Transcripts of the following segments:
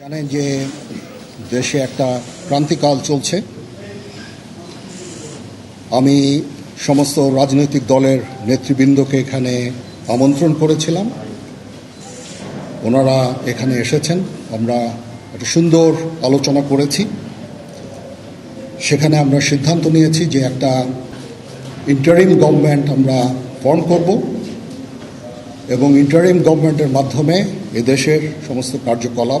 জানেন যে দেশে একটা ক্রান্তিকাল চলছে। আমি সমস্ত রাজনৈতিক দলের নেতৃবৃন্দকে এখানে আমন্ত্রণ করেছিলাম। ওনারা এখানে এসেছেন। আমরা একটা সুন্দর আলোচনা করেছি। সেখানে আমরা সিদ্ধান্ত নিয়েছি যে একটা ইন্টারিম গভর্নমেন্ট আমরা ফর্ম করব এবং ইন্টারিম গভর্নমেন্টের মাধ্যমে এদেশের সমস্ত কার্যকলাপ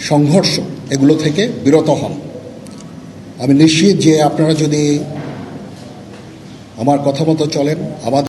সংঘর্ষ এগুলো থেকে বিরত হন। আমি নিশ্চিত যে আপনারা যদি আমার কথা মতো চলেন, আমাদের